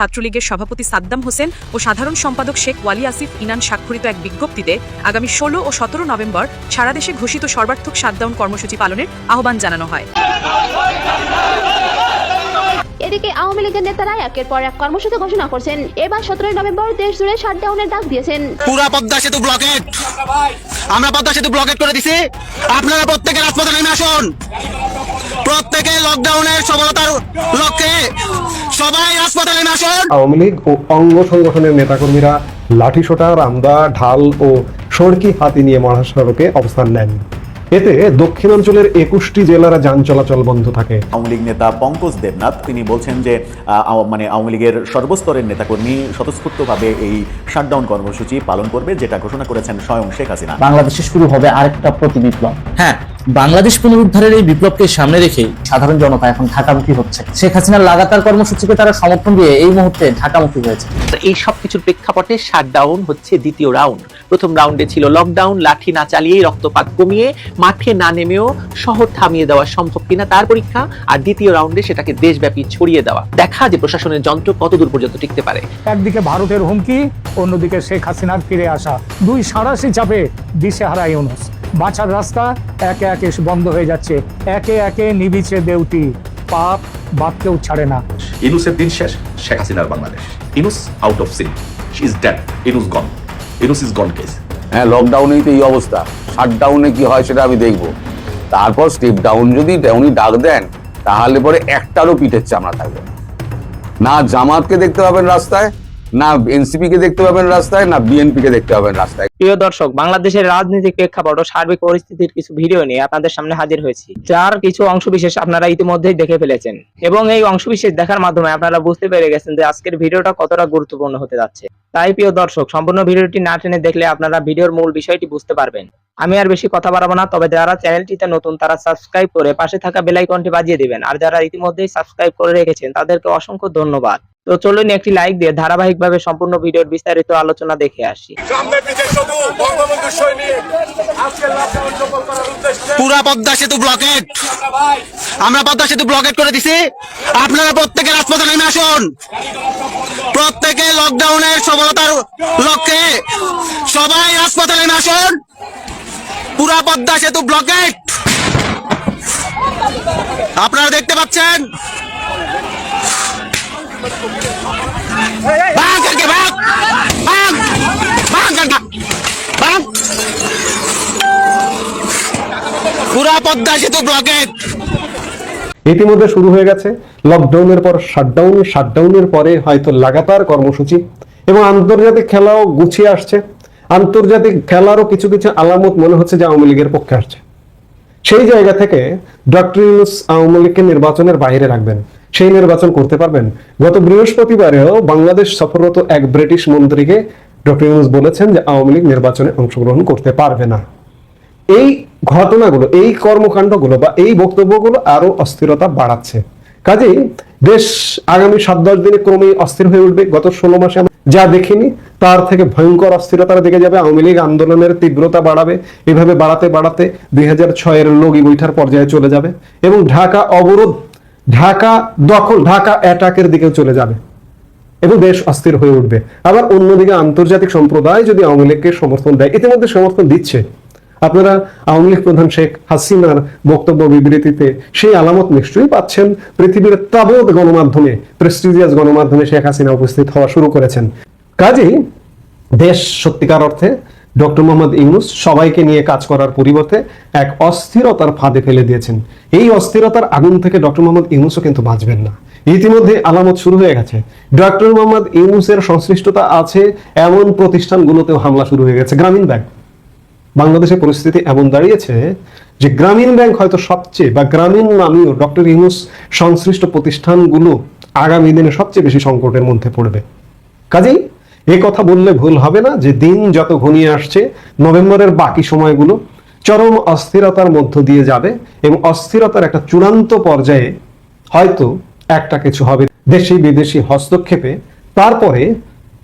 ছাত্রলীগের সভাপতি সাদ্দাম হোসেন ও সাধারণ সম্পাদক শেখ ওয়ালি আসিফ ইনান স্বাক্ষরিত এক বিজ্ঞপ্তিতে আগামী ষোলো ও সতেরো নভেম্বর সারাদেশে ঘোষিত সর্বার্থক শাটডাউন কর্মসূচি পালনের আহ্বান জানানো হয়। এদিকে আওয়ামী লীগের নেতারা একের পর এক কর্মসূচি ঘোষণা করছেন। এবার সতেরোই নভেম্বর দেশ জুড়ে শাটডাউনের ডাক দিয়েছেন। পুরা পদ্মা সেতু ব্লকেট আমরা পদ্মা সেতু ব্লকেট করে দিছি। আপনারা প্রত্যেকে রাজপথে নেমে আসুন। প্রত্যেকে লকডাউনের সফলতার লক্ষ্যে সবাই রাজপথে নেমে আসুন। আওয়ামী লীগ ও অঙ্গ সংগঠনের নেতাকর্মীরা লাঠিসোঁটা রামদা ঢাল ও সড়কি হাতি নিয়ে মহাসড়কে অবস্থান নেন। এতে দক্ষিণাঞ্চলের একুশটি জেলার যান চলাচল বন্ধ থাকে। আওয়ামী লীগ নেতা পঙ্কজ দেবনাথ তিনি বলছেন যে আহ, মানে আওয়ামী লীগের সর্বস্তরের নেতাকর্মী স্বতঃস্ফূর্তভাবে এই শাটডাউন কর্মসূচি পালন করবে যেটা ঘোষণা করেছেন স্বয়ং শেখ হাসিনা। বাংলাদেশে শুরু হবে আরেকটা প্রতি বিপ্লব হ্যাঁ বাংলাদেশ পুনরুদ্ধারের এই বিপ্লবকে সামনে রেখে সাধারণ জনতা এখন ঢাকামুখী হচ্ছে। শেখ হাসিনার লাগাতার কর্মসূচিকে তারা সমর্থন দিয়ে এই মুহূর্তে ঢাকামুখী হয়েছে। এই সব কিছুর প্রেক্ষাপটে শাটডাউন হচ্ছে দ্বিতীয় রাউন্ড। প্রথম রাউন্ডে ছিল লকডাউন লাঠি না চালিয়েই রক্তপাত কমিয়ে মাঠে না নেমেও শহর থামিয়ে দেওয়া সম্ভব কিনা তার পরীক্ষা আর দ্বিতীয় রাউন্ডে সেটাকে দেশব্যাপী ছড়িয়ে দেওয়া। দেখা যে প্রশাসনের যন্ত্র কত দূর পর্যন্ত টিকতে পারে। একদিকে ভারতের হুমকি অন্যদিকে শেখ হাসিনার ফিরে আসা। দুই সারাশি চাপে দিশেহারা ইউনুস। বাঁচার রাস্তা একে একে বন্ধ হয়ে যাচ্ছে। একে একে নিবিছে দেউটি। পাপ বাপকেও ছাড়ে না। ইনুসের দিন শেষ শেখ হাসিনার Bangladesh. Yunus out of scene she is dead Yunus gone Yunus is gone case হ্যাঁ লকডাউনেই তো এই অবস্থা। শাটডাউনে কি হয় সেটা আমি দেখব। তারপর স্টেপ ডাউন যদি উনি ডাক দেন তাহলে পরে একটারও পিঠের চামড়া থাকবে না। না জামাতকে দেখতে পাবেন রাস্তায় না এনসিপি কে দেখতে পাবেন রাস্তায়, না বিএনপি কে দেখতে পাবেন রাস্তায়? প্রিয় দর্শক, বাংলাদেশের রাজনৈতিক প্রেক্ষাপট ও সার্বিক পরিস্থিতির কিছু ভিডিও নিয়ে আপনাদের সামনে হাজির হয়েছি। যার কিছু অংশ বিশেষ আপনারা ইতিমধ্যেই দেখে ফেলেছেন। এবং এই অংশ বিশেষ দেখার মাধ্যমে আপনারা বুঝতে পেরে গেছেন যে আজকের ভিডিওটা কতটা গুরুত্বপূর্ণ হতে যাচ্ছে। তাই প্রিয় দর্শক সম্পূর্ণ ভিডিওটি না টেনে দেখলে আপনারা ভিডিওর মূল বিষয়টি বুঝতে পারবেন। আমি আর বেশি কথা বাড়াবো না তবে যারা চ্যানেলটিতে নতুন তারা সাবস্ক্রাইব করে পাশে থাকা বেল আইকনটি বাজিয়ে দিবেন। আর যারা ইতিমধ্যেই সাবস্ক্রাইব করে রেখেছেন তাদেরকে অসংখ্য ধন্যবাদ। তো চলুন একটি লাইক দিয়ে ধারাবাহিকভাবে সম্পূর্ণ ভিডিওর বিস্তারিত আলোচনা দেখে আসি। পুরা পদ্মা সেতু ব্লকেট আমরা পদ্মা সেতু ব্লকেট করে দিছি। আপনারা প্রত্যেকে রাজপথে নেমে আসুন। প্রত্যেকে লকডাউনের সফলতার লক্ষ্যে সবাই হাসপাতালে আসুন। পুরা পদ্মা সেতু ব্লকেট। আপনারা দেখতে পাচ্ছেন? পুরা পদ্মা সেতু ব্লকেট। ইতিমধ্যে শুরু হয়ে গেছে লকডাউনের পর শাটডাউন শাটডাউনের পরে হয়তো লাগাতার কর্মসূচি এবং আন্তর্জাতিক খেলাও গুছিয়ে আসছে। আন্তর্জাতিক খেলারও কিছু কিছু আলামত মনে হচ্ছে যে আওয়ামী লীগের পক্ষে আসছে। সেই জায়গা থেকে ডক্টর ইউনুস আওয়ামী লীগকে নির্বাচনের বাইরে রাখবেন। সেই নির্বাচন করতে পারবেন। গত বৃহস্পতিবারেও বাংলাদেশ সফররত এক ব্রিটিশ মন্ত্রীকে ডক্টর ইউনুস বলেছেন যে আওয়ামী লীগ নির্বাচনে অংশগ্রহণ করতে পারবে না। এই ঘটনাগুলো, এই কর্মকাণ্ডগুলো বা এই বক্তব্যগুলো আরও অস্থিরতা বাড়াচ্ছে। কাজেই দেশ আগামী সাত, দশ দিনে ক্রমেই অস্থির হয়ে উঠবে। গত ষোলো মাসে যা দেখিনি, তার থেকে ভয়ঙ্কর অস্থিরতার দিকে যাবে। আওয়ামী লীগ আন্দোলনের তীব্রতা বাড়াবে। এভাবে বাড়াতে বাড়াতে দুই হাজার ছয়ের লগি বৈঠার পর্যায়ে চলে যাবে এবং ঢাকা অবরোধ, ঢাকা দখল, ঢাকা অ্যাটাকের দিকে চলে যাবে এবং দেশ অস্থির হয়ে উঠবে। আবার অন্যদিকে আন্তর্জাতিক সম্প্রদায় যদি আওয়ামী লীগকে সমর্থন দেয়, ইতিমধ্যে সমর্থন দিচ্ছে। আপনারা আওয়ামী লীগ প্রধান শেখ হাসিনার বক্তব্য বিবৃতিতে সেই আলামত নিশ্চয়ই পাচ্ছেন। পৃথিবীর তাবৎ গণমাধ্যমে প্রেস্টিজিয়াস গণমাধ্যমে শেখ হাসিনা উপস্থিত হওয়া শুরু করেছেন। কাজেই দেশ সত্যিকার অর্থে ডক্টর মোহাম্মদ ইউনুস সবাইকে নিয়ে কাজ করার পরিবর্তে এক অস্থিরতার ফাঁদে ফেলে দিয়েছেন। এই অস্থিরতার আগুন থেকে ডক্টর মোহাম্মদ ইউনুসও কিন্তু বাঁচবেন না। ইতিমধ্যে আলামত শুরু হয়ে গেছে। ডক্টর মোহাম্মদ ইউনুসের সংশ্লিষ্টতা আছে এমন প্রতিষ্ঠানগুলোতেও হামলা শুরু হয়ে গেছে। গ্রামীণ ব্যাংক। বাংলাদেশের পরিস্থিতি এমন দাঁড়িয়েছে যে গ্রামীণ ব্যাংক হয়তো সবচেয়ে বা গ্রামীণ নামীয় ডক্টর ইউনুস সংশ্লিষ্ট প্রতিষ্ঠানগুলো আগামী দিনে সবচেয়ে বেশি সংকটের মধ্যে পড়বে। কাজেই এ কথা বললে ভুল হবে না যে দিন যত ঘনিয়ে আসছে, নভেম্বরের বাকি সময়গুলো চরম অস্থিরতার মধ্য দিয়ে যাবে এবং অস্থিরতার একটা চূড়ান্ত পর্যায়ে হয়তো একটা কিছু হবে দেশি বিদেশি হস্তক্ষেপে। তারপরে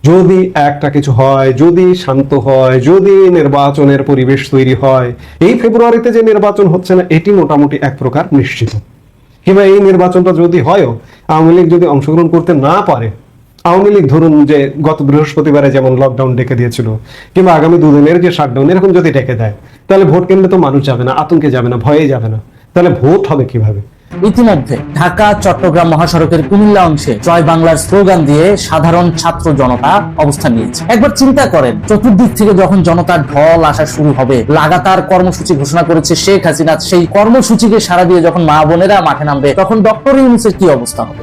যদি একটা কিছু হয়, যদি শান্ত হয়, যদি নির্বাচনের পরিবেশ তৈরি হয়, এই ফেব্রুয়ারিতে যে নির্বাচন হচ্ছে না, এটি মোটামুটি এক প্রকার নিশ্চিত। কিংবা এই নির্বাচনটা যদি হয়ও, আওয়ামী লীগ যদি অংশগ্রহণ করতে না পারে, আওয়ামী লীগ ধরুন যে গত বৃহস্পতিবারে যেমন লকডাউন ডেকে দিয়েছিল, কিংবা আগামী দুদিনের যে শাটডাউন এরকম যদি ডেকে দেয়, তাহলে ভোট কেন্দ্রে তো মানুষ যাবে না, আতঙ্কে যাবে না, ভয়ে যাবে না। তাহলে ভোট হবে কীভাবে? ইতিমধ্যে ঢাকা, চট্টগ্রাম মহাসড়কের কুমিল্লা অংশে জয় বাংলার স্লোগান দিয়ে সাধারণ ছাত্র জনতা অবস্থান নিয়েছে। একবার চিন্তা করেন, চতুর্দিক থেকে যখন জনতার ঢল আসা শুরু হবে, লাগাতার কর্মসূচি ঘোষণা করেছে শেখ হাসিনা, সেই কর্মসূচিকে সারা দিয়ে যখন মা বোনেরা মাঠে নামবে, তখন ডক্টর ইউনুসের কি অবস্থা হবে?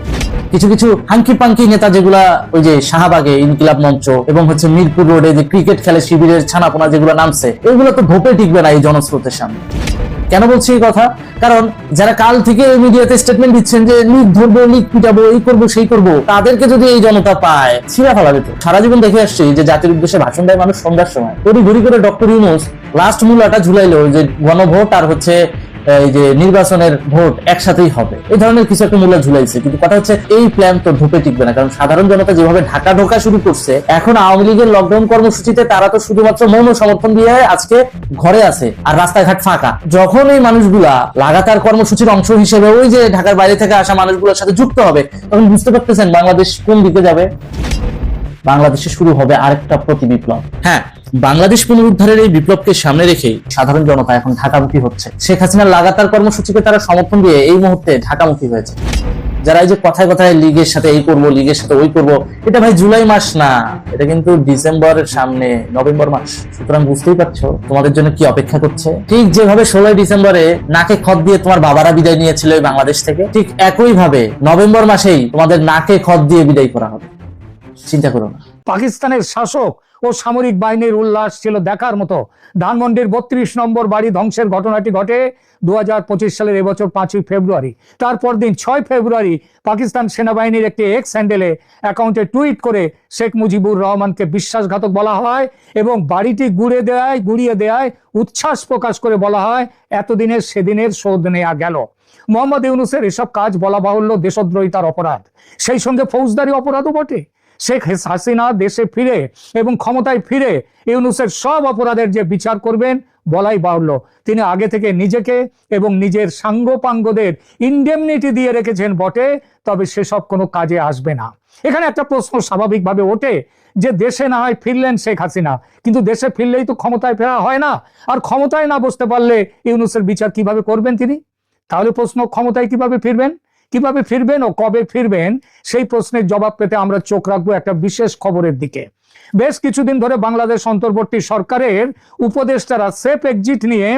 কিছু কিছু হাঙ্কি পাঙ্কি নেতা যেগুলা ওই যে শাহবাগে, ইনকিলাব মঞ্চ এবং হচ্ছে মিরপুর রোডে যে ক্রিকেট খেলে শিবিরের ছানাপোনা যেগুলো নামছে, এগুলো তো ভোপে টিকবে না এই জনস্রোতের সামনে। কেন বলছি এই কথা? কারণ যারা কাল থেকে মিডিয়াতে স্টেটমেন্ট দিচ্ছেন যে লিগ ধরবো লিগ পিটাবো, এই করব, সেই করব, তাদেরকে যদি এই জনতা পায়, ছিঁড়া ফেলা যেত সারা জীবন দেখে আসছি যে জাতির উদ্দেশ্যে ভাষণ দেয় মানুষ সন্ধ্যার সময়। তৈরি ঘুরি করে ডক্টর ইউনুস লাস্ট মূলাটা ঝুলাইলো যে গণভোট আর হচ্ছে এই যে নির্বাচনের ভোট একসাথেই হবে। এই ধরনের কিছু একটা মূল্য ঝুলাইছে। কিন্তু কথা হচ্ছে, এই প্ল্যান তো ধুপে টিকবে না। কারণ সাধারণ জনতা যেভাবে ঢাকা ঢোকা শুরু করছে, এখন আওয়ামী লীগের লকডাউন কর্মসূচিতে তারা তো শুধুমাত্র মৌন সমর্থন দিয়ে আজকে ঘরে আছে আর রাস্তাঘাট ফাঁকা। যখন এই মানুষগুলা লাগাতার কর্মসূচির অংশ হিসেবে ওই যে ঢাকার বাইরে থেকে আসা মানুষগুলোর সাথে যুক্ত হবে, তখন বুঝতে পারতেছেন বাংলাদেশ কোন দিকে যাবে? বাংলাদেশে শুরু হবে আরেকটা প্রতি বিপ্লব। হ্যাঁ বাংলাদেশ পুনরুদ্ধারের এই বিপ্লবকে সামনে রেখে সাধারণ জনতা এখন ঢাকামুখী হচ্ছে। শেখ হাসিনার লাগাতার কর্মসূচিকে তারা সমর্থন দিয়ে এই মুহূর্তে ঢাকামুখী হয়েছে। যারা এই যে কথায় কথায় লিগের সাথে এই করব, লিগের সাথে ওই করব, এটা ভাই জুলাই মাস না, এটা কিন্তু ডিসেম্বরের সামনে, নভেম্বর মাস। সুতরাং বুঝতেই পারছ তোমাদের জন্য কি অপেক্ষা করছে। ঠিক যেভাবে ষোলোই ডিসেম্বরে নাকে খত দিয়ে তোমার বাবারা বিদায় নিয়েছিল বাংলাদেশ থেকে, ঠিক একই ভাবে নভেম্বর মাসেই তোমাদের নাকে খত দিয়ে বিদায় করা হবে। চিন্তা করো না। পাকিস্তানের শাসক ও সামরিক বাহিনীর উল্লাস ছিল দেখার মতো। ধানমন্ডির বত্রিশ নম্বর বাড়ি ধ্বংসের ঘটনাটি ঘটে দুহাজার পঁচিশ সালের এবছর পাঁচই ফেব্রুয়ারি। তারপর দিন ছয় ফেব্রুয়ারি পাকিস্তান সেনাবাহিনীর একটি এক্স হ্যান্ডেলে অ্যাকাউন্টে টুইট করে শেখ মুজিবুর রহমানকে বিশ্বাসঘাতক বলা হয় এবং বাড়িটি গুড়ে দেয়, গুড়িয়ে দেয়, উচ্ছ্বাস প্রকাশ করে বলা হয়, এতদিনের সেদিনের শোধ নেওয়া গেল। মোহাম্মদ ইউনুসের এসব কাজ বলা বাহুল্য দেশদ্রোহিতার অপরাধ। সেই সঙ্গে ফৌজদারি অপরাধও বটে। শেখ হাসিনা দেশে ফিরে এবং ক্ষমতায় ফিরে ইউনুসের সব অপরাধের যে বিচার করবেন বলাই বাহুল্য। তিনি আগে থেকে নিজেকে এবং নিজের সাঙ্গপাঙ্গদের ইন্ডেমনিটি দিয়ে রেখেছেন বটে, তবে সেসব কোনো কাজে আসবে না। এখানে একটা প্রশ্ন স্বাভাবিকভাবে ওঠে যে দেশে না হয় ফিরলেন শেখ হাসিনা, কিন্তু দেশে ফিরলেই তো ক্ষমতায় ফেরা হয় না। আর ক্ষমতায় না বসতে পারলে ইউনুসের বিচার কীভাবে করবেন তিনি? তাহলে প্রশ্ন, ক্ষমতায় কীভাবে ফিরবেন? কীভাবে ফিরবেন ও কবে ফিরবেন, সেই প্রশ্নের জবাব পেতে আমরা চোখ রাখব একটা বিশেষ খবরের দিকে। বেশ কিছুদিন ধরে বাংলাদেশ অন্তর্বর্তী সরকারের উপদেষ্টারা সেফ এক্সিট নিয়ে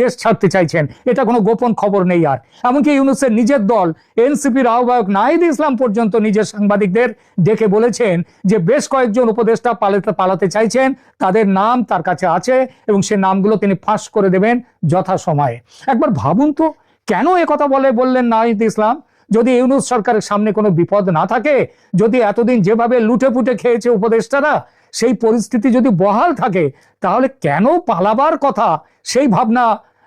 দেশ ছাড়তে চাইছেন। এটা কোনো গোপন খবর নেই আর। এমনকি ইউনুসের নিজের দল, এনসিপির আহ্বায়ক নাহিদ ইসলাম পর্যন্ত নিজের সাংবাদিকদের ডেকে বলেছেন যে বেশ কয়েকজন উপদেষ্টা পালাতে পালাতে চাইছেন, তাদের নাম তার কাছে আছে এবং সে নামগুলো তিনি ফাঁস করে দেবেন যথাসময়ে। একবার ভাবুন তো, কেন কথা বলে বললেন নাহিদ ইসলাম? যদি ইউনুস সরকারের সামনে কোনো বিপদ না থাকে, যদি এতদিন যেভাবে লুটে পুটে খেয়েছে উপদেষ্টারা, সেই পরিস্থিতি যদি বহাল থাকে, তাহলে কেন পালাবার কথা? সেই ভাবনা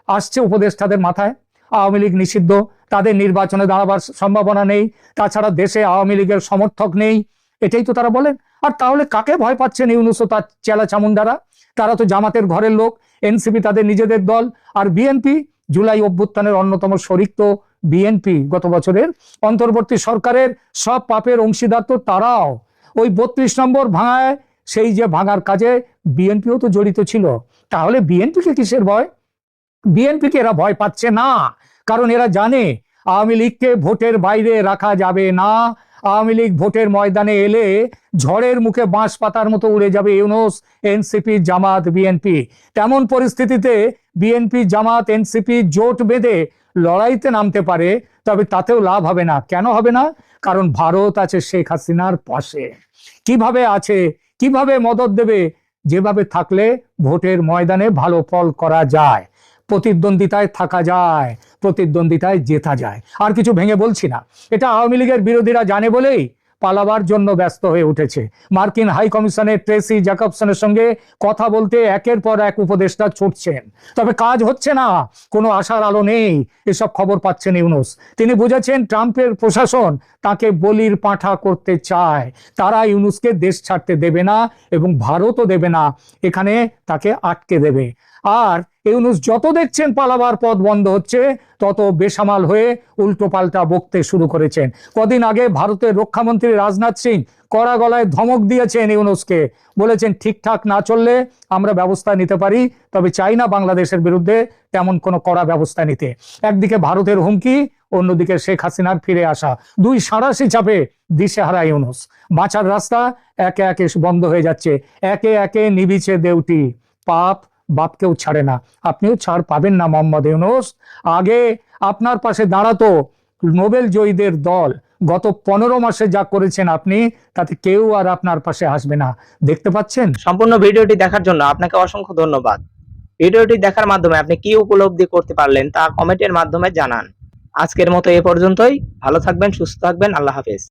আসছে উপদেষ্টাদের মাথায়। আওয়ামী লীগ নিষিদ্ধ, তাদের নির্বাচনে দাঁড়াবার সম্ভাবনা নেই, তাছাড়া দেশে আওয়ামী লীগের সমর্থক নেই। এটাই তো তারা বলেন। আর তাহলে কাকে ভয় পাচ্ছেন ইউনুস ও তার চেলা চামুন্ডারা? তারা তো জামাতের ঘরের লোক, এনসিপি তাদের নিজেদের দল, আর বিএনপি জুলাই অভ্যুত্থানের অন্যতম শরিক তো বিএনপি গত বছরের অন্তর্বর্তী সরকারের সব পাপের অংশীদার তো তারাও। ওই বত্রিশ নম্বর ভাঙায় সেই যে ভাঙার কাজে বিএনপিও তো জড়িত ছিল। তাহলে বিএনপিকে কিসের ভয়? বিএনপিকে এরা ভয় পাচ্ছে না। কারণ এরা জানে আওয়ামী লীগকে ভোটের বাইরে রাখা যাবে না। আওয়ামী লীগ ভোটের ময়দানে এলে ঝড়ের মুখে বাঁশ পাতার মতো উড়ে যাবে ইউনোস, এনসিপি, জামাত, বিএনপি। তেমন পরিস্থিতিতে বিএনপি, জামাত, এনসিপি জোট বেঁধে লড়াইতে নামতে পারে, তবে তাতেও লাভ হবে না। কেন হবে না? কারণ ভারত আছে শেখ হাসিনার পাশে। কীভাবে আছে? কীভাবে মদত দেবে? যেভাবে থাকলে ভোটের ময়দানে ভালো ফল করা যায়। প্রতিদ্বন্দ্বিতায় থাকা যায়, প্রতিদ্বন্দ্বিতায় জেতা যায়। আর কিছু ভেঙে বলছি না। এটা আওয়ামী লীগের বিরোধীরা জানে বলেই পালাবার জন্য ব্যস্ত হয়ে উঠেছে। মার্কিন হাই কমিশনের ট্রেসি জ্যাকবসনের সঙ্গে কথা বলতে একের পর এক উপদেষ্টা ছুটছেন। তবে কাজ হচ্ছে না, কোনো আশার আলো নেই, এসব খবর পাচ্ছেন ইউনুস। তিনি বুঝেছেন ট্রাম্পের প্রশাসন তাকে বলির পাঁঠা করতে চায়। তারা ইউনুসকে দেশ ছাড়তে দেবে না এবং ভারতও দেবে না, এখানে তাকে আটকে দেবে। আর ইউনুস যত দেখছেন পালাবার পথ বন্ধ হচ্ছে, তত বেসামাল হয়ে উল্টো পাল্টা বকতে শুরু করেছেন। কদিন আগে ভারতের রক্ষামন্ত্রী রাজনাথ সিং কড়া গলায় ধমক দিয়েছেন ইউনুসকে। বলেছেন, ঠিকঠাক না চললে আমরা ব্যবস্থা নিতে পারি, তবে চাই না বাংলাদেশের বিরুদ্ধে তেমন কোনো কড়া ব্যবস্থা নিতে। একদিকে ভারতের হুমকি, অন্যদিকে শেখ হাসিনার ফিরে আসা। দুই সাঁড়াশি চাপে দিশেহারা ইউনুস। বাঁচার রাস্তা একে একে বন্ধ হয়ে যাচ্ছে। একে একে নিবিছে দেউটি। পাপ বাপকেও ছাড়ে না। আপনিও ছাড় পাবেন না, মোহাম্মদ ইউনুস। আগে আপনার পাশে দাঁড়াতো নোবেল জয়ীদের দল। গত পনেরো মাসে যা করেছেন আপনি, তাতে কেউ আর আপনার পাশে আসবে না। দেখতে পাচ্ছেন? সম্পূর্ণ ভিডিওটি দেখার জন্য আপনাকে অসংখ্য ধন্যবাদ। ভিডিওটি দেখার মাধ্যমে আপনি কি উপলব্ধি করতে পারলেন তা কমেন্টের মাধ্যমে জানান। আজকের মতো এ পর্যন্তই। ভালো থাকবেন, সুস্থ থাকবেন। আল্লাহ হাফেজ।